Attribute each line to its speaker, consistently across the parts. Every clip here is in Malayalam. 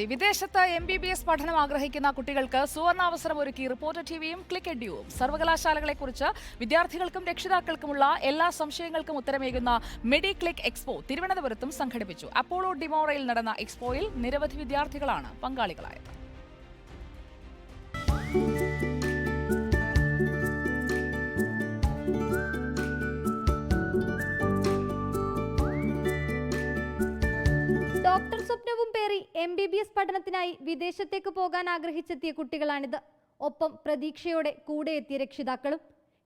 Speaker 1: വിദേശത്ത് എം ബി ബി എസ് പഠനം ആഗ്രഹിക്കുന്ന കുട്ടികൾക്ക് സുവർണാവസരം ഒരുക്കി റിപ്പോർട്ടർ ടിവിയും ക്ലിക്ക് എഡ്യൂവും. സർവകലാശാലകളെക്കുറിച്ച് വിദ്യാർത്ഥികൾക്കും രക്ഷിതാക്കൾക്കുമുള്ള എല്ലാ സംശയങ്ങൾക്കും ഉത്തരമേകുന്ന മെഡി ക്ലിക്ക് എക്സ്പോ തിരുവനന്തപുരത്തും സംഘടിപ്പിച്ചു. അപ്പോളോ ഡിമോറയിൽ നടന്ന എക്സ്പോയിൽ നിരവധി വിദ്യാർത്ഥികളാണ് പങ്കാളികളായത്.
Speaker 2: സ്വപ്നവും പേറി എം ബി ബി എസ് പഠനത്തിനായി വിദേശത്തേക്ക് പോകാൻ ആഗ്രഹിച്ചെത്തിയ കുട്ടികളാണിത്. ഒപ്പം പ്രതീക്ഷയോടെ കൂടെ എത്തിയ രക്ഷിതാക്കളും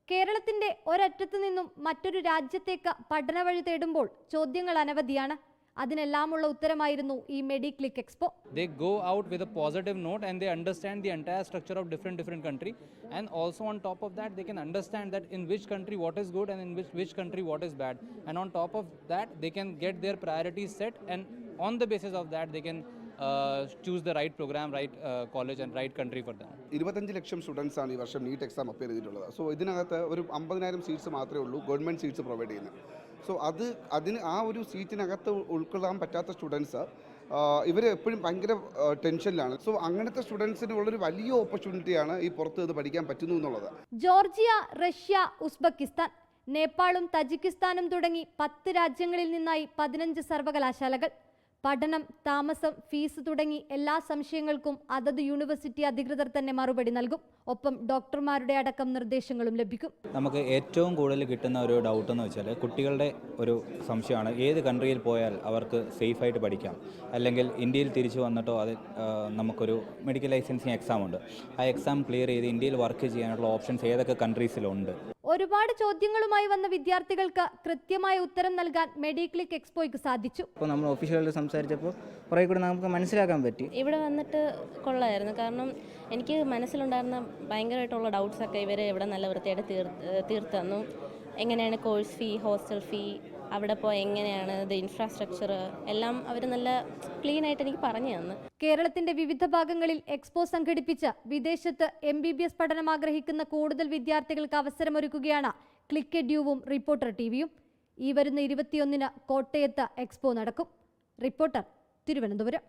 Speaker 2: കേരളത്തിന്റെ ഒരറ്റത്തു നിന്നും മറ്റൊരു രാജ്യത്തേക്ക് പഠനവഴി തേടുമ്പോൾ ചോദ്യങ്ങൾ അനവധിയാണ്. അതിനെല്ലാമുള്ള ഉത്തരമായിരുന്നു ഈ Mediclick expo
Speaker 3: they go out with a positive note and they understand the entire structure of different different country and also on top of that they can understand that in which country what is good and in which which country what is bad and on top of that they can get their priorities set and on the basis of that they can uh, choose the right program right uh, college and right country for them.
Speaker 4: ഇരുപത്തഞ്ച് ലക്ഷം സ്റ്റുഡൻസ് ആണ് ഈ വർഷം നീറ്റ് എക്സാം അപ്പിയർ ചെയ്തിട്ടുള്ളത്. സോ ഇതിനകത്ത് ഒരു അമ്പതിനായിരം സീറ്റ്സ് മാത്രമേ ഉള്ളൂ ഗവൺമെന്റ് സീറ്റ്സ് പ്രൊവൈഡ് ചെയ്യുന്നത്. സോ അത് അതിന് ആ ഒരു സീറ്റിനകത്ത് ഉൾക്കൊള്ളാൻ പറ്റാത്ത സ്റ്റുഡൻസ് ഇവർ എപ്പോഴും ഭയങ്കര ടെൻഷനിലാണ് സോ അങ്ങനത്തെ സ്റ്റുഡൻസിന് ഉള്ളൊരു വലിയ ഓപ്പർച്യൂണിറ്റിയാണ് ഈ പുറത്ത് ഇത് പഠിക്കാൻ പറ്റുന്നു എന്നുള്ളത്.
Speaker 2: ജോർജിയ റഷ്യ ഉസ്ബെക്കിസ്ഥാൻ നേപ്പാളും തജിക്കിസ്ഥാനും തുടങ്ങി പത്ത് രാജ്യങ്ങളിൽ നിന്നായി പതിനഞ്ച് സർവകലാശാലകൾ. പഠനം താമസം ഫീസ് തുടങ്ങി എല്ലാ സംശയങ്ങൾക്കും അതത് യൂണിവേഴ്സിറ്റി അധികൃതർ തന്നെ മറുപടി നൽകും. ഒപ്പം ഡോക്ടർമാരുടെ അടക്കം നിർദ്ദേശങ്ങളും ലഭിക്കും.
Speaker 5: നമുക്ക് ഏറ്റവും കൂടുതൽ കിട്ടുന്ന ഒരു ഡൗട്ട് എന്ന് വെച്ചാൽ കുട്ടികളുടെ ഒരു സംശയമാണ്. ഏത് കൺട്രിയിൽ പോയാൽ അവർക്ക് സേഫായിട്ട് പഠിക്കാം? അല്ലെങ്കിൽ ഇന്ത്യയിൽ തിരിച്ചു വന്നിട്ടോ അത് നമുക്കൊരു മെഡിക്കൽ ലൈസൻസിങ് എക്സാം ഉണ്ട്. ആ എക്സാം ക്ലിയർ ചെയ്ത് ഇന്ത്യയിൽ വർക്ക് ചെയ്യാനുള്ള ഓപ്ഷൻസ് ഏതൊക്കെ കൺട്രീസിലുണ്ട്
Speaker 2: ഒരുപാട് ചോദ്യങ്ങളുമായി വന്ന വിദ്യാർത്ഥികൾക്ക് കൃത്യമായ ഉത്തരം നൽകാൻ മെഡിക്ലിക് എക്സ്പോയ്ക്ക് സാധിച്ചു.
Speaker 6: ഇപ്പോൾ നമ്മൾ ഒഫീഷ്യലായിട്ട് സംസാരിച്ചപ്പോൾ കുറേ കൂടി നമുക്ക് മനസ്സിലാക്കാൻ പറ്റി.
Speaker 7: ഇവിടെ വന്നിട്ട് കൊള്ളായിരുന്നു. കാരണം എനിക്ക് മനസ്സിലുണ്ടായിരുന്ന ഭയങ്കരമായിട്ടുള്ള ഡൗട്ട്സൊക്കെ ഇവർ ഇവിടെ നല്ല വൃത്തിയായിട്ട് തീർ തീർത്തു തന്നു എങ്ങനെയാണ് കോഴ്സ് ഫീ ഹോസ്റ്റൽ ഫീ അവിടെ പോയി എങ്ങനെയാണ് ഇത് ഇൻഫ്രാസ്ട്രക്ചർ എല്ലാം അവർ നല്ല ക്ലീൻ ആയിട്ട് എനിക്ക് പറഞ്ഞു തന്നു.
Speaker 2: കേരളത്തിന്റെ വിവിധ ഭാഗങ്ങളിൽ എക്സ്പോ സംഘടിപ്പിച്ച വിദേശത്ത് എം ബി ബി എസ് പഠനം ആഗ്രഹിക്കുന്ന കൂടുതൽ വിദ്യാർത്ഥികൾക്ക് അവസരമൊരുക്കുകയാണ് ക്ലിക്ക് എഡ്യൂവും റിപ്പോർട്ടർ ടിവിയും. ഈ വരുന്ന ഇരുപത്തിയൊന്നിന് കോട്ടയത്ത് എക്സ്പോ നടക്കും. റിപ്പോർട്ടർ തിരുവനന്തപുരം.